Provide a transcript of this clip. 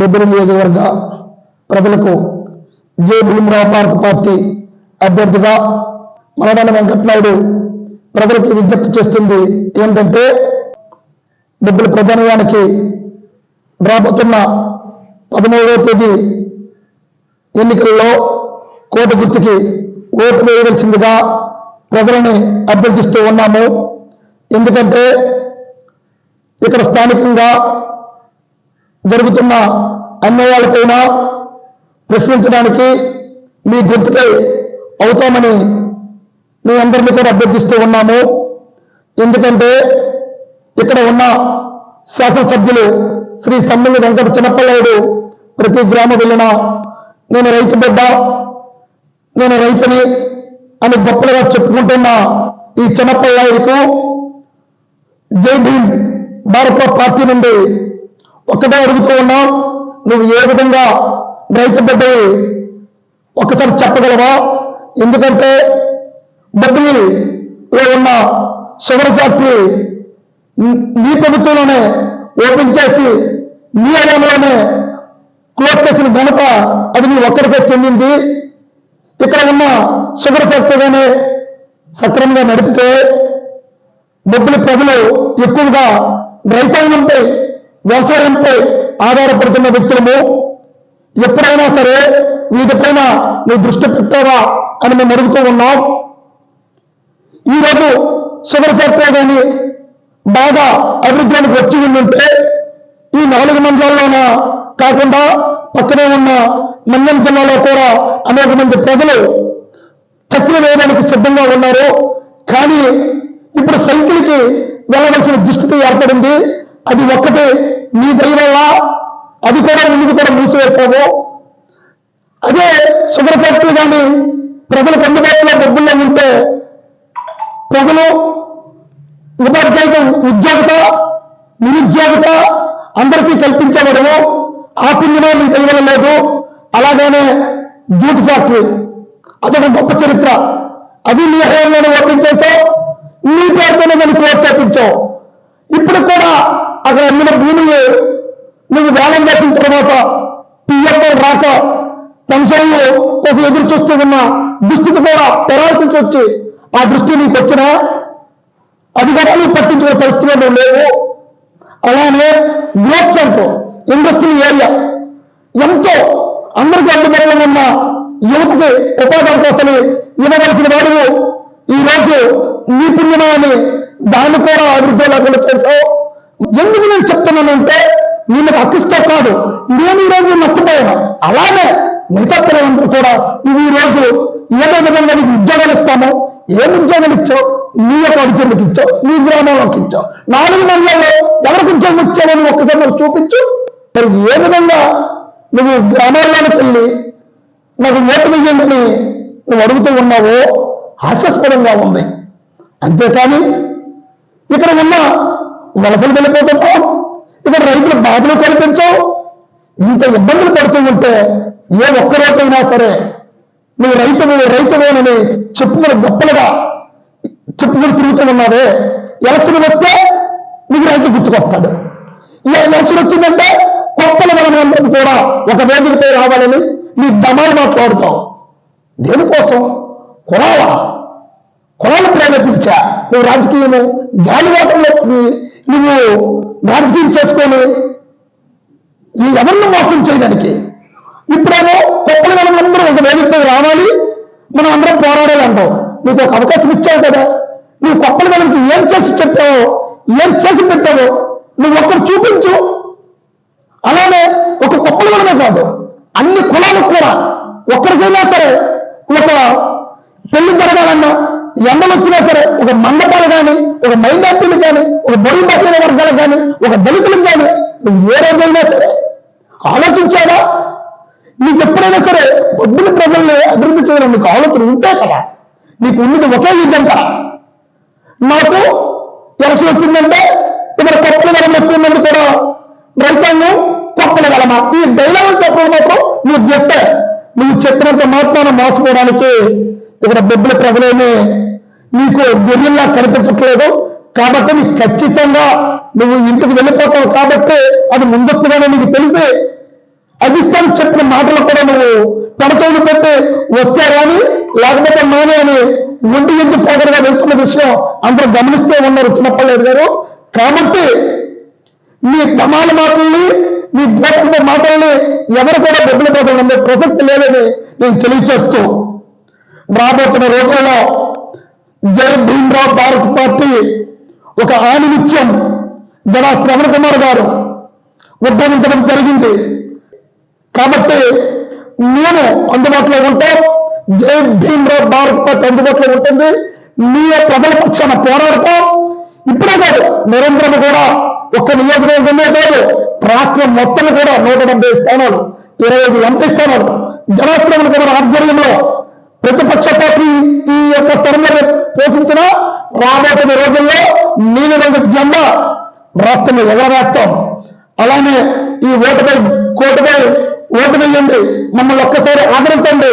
బొబ్బిలి నియోజకవర్గ ప్రజలకు జే భీమరావు భారత పార్టీ అభ్యర్థిగా మనడాన వెంకటనాయుడు ప్రజలకు విజ్ఞప్తి చేస్తుంది ఏంటంటే బొబ్బిలి ప్రధానియానికి రాబోతున్న పదమూడవ తేదీ ఎన్నికల్లో కోట గుర్తుకి ఓటు వేయవలసిందిగా ప్రజలని అభ్యర్థిస్తూ ఉన్నాము. ఎందుకంటే ఇక్కడ స్థానికంగా జరుగుతున్న అన్యాయాలపైన ప్రశ్నించడానికి మీ గుర్తుపై అవుతామని మీ అందరినీ కూడా అభ్యర్థిస్తూ ఉన్నాము. ఎందుకంటే ఇక్కడ ఉన్న శాసనసభ్యులు శ్రీ సమ్మిల్లి వెంకట చిన్నప్పలనాయుడు ప్రతి గ్రామ వెళ్ళినా నేను రైతు బిడ్డ నేను రైతుని అని గొప్పలుగా చెప్పుకుంటున్న ఈ చిన్నప్పలనాయుడుకు జై భీమ్ భారత పార్టీ నుండి ఒక్కటే అడుగుతూ ఉన్నాం నువ్వు ఏ విధంగా రైతు బిడ్డవి ఒకసారి చెప్పగలవా? ఎందుకంటే బొబ్బిలిలో ఉన్న షుగర్ ఫ్యాక్టరీ నీ- ప్రభుత్వంలోనే ఓపెన్ చేసి నీ హయాంలోనే క్లోజ్ చేసిన ఘనత అది నీ ఒక్కరికే చెందింది. ఇక్కడ ఉన్న షుగర్ ఫ్యాక్టరీగానే సక్రమంగా నడిపితే బొబ్బిలి ప్రజలు ఎక్కువగా రైతాంగంపై వ్యవసాయంపై ఆధారపడుతున్న వ్యక్తులము ఎప్పుడైనా సరే వీటిపైన నువ్వు దృష్టి పెట్టావా అని మేము అడుగుతూ ఉన్నాం. ఈరోజు షుగర్ ఫ్యాక్టరీ కానీ బాగా అభివృద్ధిలోకి వచ్చి ఉందంటే ఈ నాలుగు మండలాల్లోన కాకుండా పక్కనే ఉన్న మన్యం జిల్లాలో కూడా అనేక మంది ప్రజలు చక్కెర వేయడానికి సిద్ధంగా ఉన్నారు. కానీ ఇప్పుడు సైకిల్కి వెళ్ళవలసిన దుస్థితి ఏర్పడింది. అది ఒక్కటి. నీ దయ వల్ల అది కూడా ముందుకు కూడా మూసివేసావు అదే షుగర్ ఫ్యాక్టరీ కానీ ప్రజలకు అందుబాటులో డబ్బుల్లో ఉంటే ప్రజలు ఉపాధ్యాయుత ఉద్యోగత నిరుద్యోగత అందరికీ కల్పించబడము. ఆ పుణ్యమే మీకు తెలియడం లేదు. అలాగనే జూట్ ఫ్యాక్టరీ అదొక గొప్ప చరిత్ర. అది నీ హయాంలోనే ఓపెన్ చేసావు నీ పేరుతోనే దాన్ని ప్రోత్సహించావు ఇప్పుడు కూడా అక్కడ అమ్మిన భూములు నువ్వు వేలం వేసిన తర్వాత పిఎఫ్ఐ రాక పెన్షన్లు కోసం ఎదురు చూస్తూ ఉన్న దుస్థితి కూడా పెరాల్సి వచ్చి ఆ దృష్టి నీకు వచ్చినా అధికారులు పట్టించుకునే పరిస్థితుల్లో లేవు. అలానే గ్రోత్ సెంటర్ ఇండస్ట్రియల్ ఏరియా ఎంతో అందరికీ అందుబాటులో ఉన్న యువతకి ఉపాధి అవకాశాలు ఇవ్వవలసిన వాడు ఈ రోజు నీ పుణ్యమా అని దాన్ని కూడా అభివృద్ధి లేకుండా చేశావు. ఎందుకు నేను చెప్తున్నానంటే నిన్ను హక్కిస్తో కాదు. నేను ఈ రోజు నష్టపోయాను. అలానే మిగతా పిల్లలందరూ కూడా నువ్వు ఈ రోజు ఏదో విధంగా నీకు ఉద్యోగాలు ఇస్తాము. ఏం ఉద్యోగాలు ఇచ్చావు? నీ యొక్క అర్జునుడికి ఇచ్చావు. నీ గ్రామంలోకి ఇచ్చావు. నాలుగు నెలల్లో ఎవరికి ఉద్యోగం ఇచ్చావని అని ఒక్కసారి నాకు చూపించు. మరి ఏ విధంగా నువ్వు గ్రామాల్లోకి వెళ్ళి నాకు ఓటు నువ్వు అడుగుతూ ఉన్నావో హాస్యాస్పదంగా ఉంది. అంతేకాని ఇక్కడ ఉన్న వలసలు వెళ్ళిపోతున్నాం ఇక్కడ రైతుల బాధలు కల్పించావు? ఇంత ఇబ్బందులు పడుతూ ఉంటే ఏ ఒక్కరోజైనా సరే నువ్వు రైతు రైతువేనని చెప్పుకుని గొప్పలుగా చెప్పుకుని తిరుగుతూ ఉన్నావే. ఎలక్షన్ వస్తే నీకు రైతు గుర్తుకొస్తాడు. ఈ ఎలక్షన్ వచ్చిందంటే గొప్పల మనమందరం కూడా ఒక వేదికపై రావాలని నీ దమాలు మాట్లాడుతావు. దేనికోసం? కులాల? కులాలు ప్రేరేపించా. నువ్వు రాజకీయము గాలివాటంలో నువ్వు రాజకీయం చేసుకొని ఈ ఎవరిని మోసం చేయడానికి? ఇప్పుడేమో కొత్తలు మనం ఒక వేదికపై రావాలి మనం అందరం పోరాడాలి అంటాం నీకు ఒక అవకాశం ఇచ్చావు కదా. నువ్వు కొప్పల వాళ్ళకి ఏం చేసి చెప్పావో ఏం చేసి పెట్టావో నువ్వు ఒక్కరు చూపించు. అలానే ఒక కొప్పల వలనే కాదు అన్ని కులాలకు కూడా ఒక్కరికైనా సరే ఒక పెళ్ళి జరగాలన్నా ఎండలు వచ్చినా సరే ఒక మండపాలు కానీ ఒక మైనార్టీలు కానీ ఒక బరువు బతిన వర్గాలు కానీ ఒక దళితులకు కానీ నువ్వు ఏ రోజైనా సరే ఆలోచించావా? నీకు ఎప్పుడైనా సరే ఒడ్డున ప్రజల్ని అభివృద్ధి చేయడం నీకు ఆలోచన ఉంటే కదా? నీకు ఉన్నది ఒకే యుద్ధం కదా? నాకు ఎలక్షన్ వచ్చిందంటే ఇక్కడ కొత్తల వరం ఎక్కువ కూడా రైతాంగం కొత్తల వలమ ఈ డైలాగులు చెప్పడం మాత్రం నువ్వు చెప్పే నువ్వు చెప్పినంత మాత్రాన మోసపోవడానికి ఇక్కడ బొబ్బుల ప్రజలేమి నీకు గొర్రెల్లా కనిపించట్లేదు. కాబట్టి నీకు ఖచ్చితంగా నువ్వు ఇంటికి వెళ్ళిపోతావు కాబట్టి అది ముందస్తుగానే నీకు తెలిసి. అధిష్టానం చెప్పిన మాటలు కూడా నువ్వు పెడతోడు పెట్టి వస్తారా అని లేకపోతే మానే అని ఒంటి ఎందుకు పోగరగా వెళ్తున్న విషయం అందరూ గమనిస్తూ ఉన్నారు చిన్నప్పలేదు గారు. కాబట్టి మీ ప్రమాణ మాటల్ని మీ భూకంప మాటల్ని ఎవరు కూడా బొబ్బులు పోతుండే ప్రసక్తి లేదని నేను తెలియచేస్తూ రాబోతున్న రోజుల్లో జై భీమరావు భారత్ పార్టీ ఒక ఆనిమిత్యం జనా శ్రవణ కుమార్ గారు ఉద్యమించడం జరిగింది. కాబట్టి నేను అందుబాటులో ఉంటే జై భీమరావు భారత్ పార్టీ అందుబాటులో ఉంటుంది. మీ ప్రజల పక్షాన పోరాడతాం. ఇప్పుడే కాదు నిరంతరం కూడా ఒక్క నియోజకవర్గమే కాదు రాష్ట్రం మొత్తం కూడా నూట డెబ్బై స్థానాలు ఇరవై ఐదు ఎంపీ స్థానాలు జనాశ్రమణ కుమార్ ఆధ్వర్యంలో ప్రతిపక్ష పార్టీ ఈ యొక్క తరుణంలో పోషించిన రాబోతున్న రోజుల్లో నీలిరంగు జెండా రాష్ట్రంలో ఎగరవేస్తాం అలానే ఈ ఓటుపై కోటుపై ఓటు వేయండి. మమ్మల్ని ఒక్కసారి ఆదరించండి.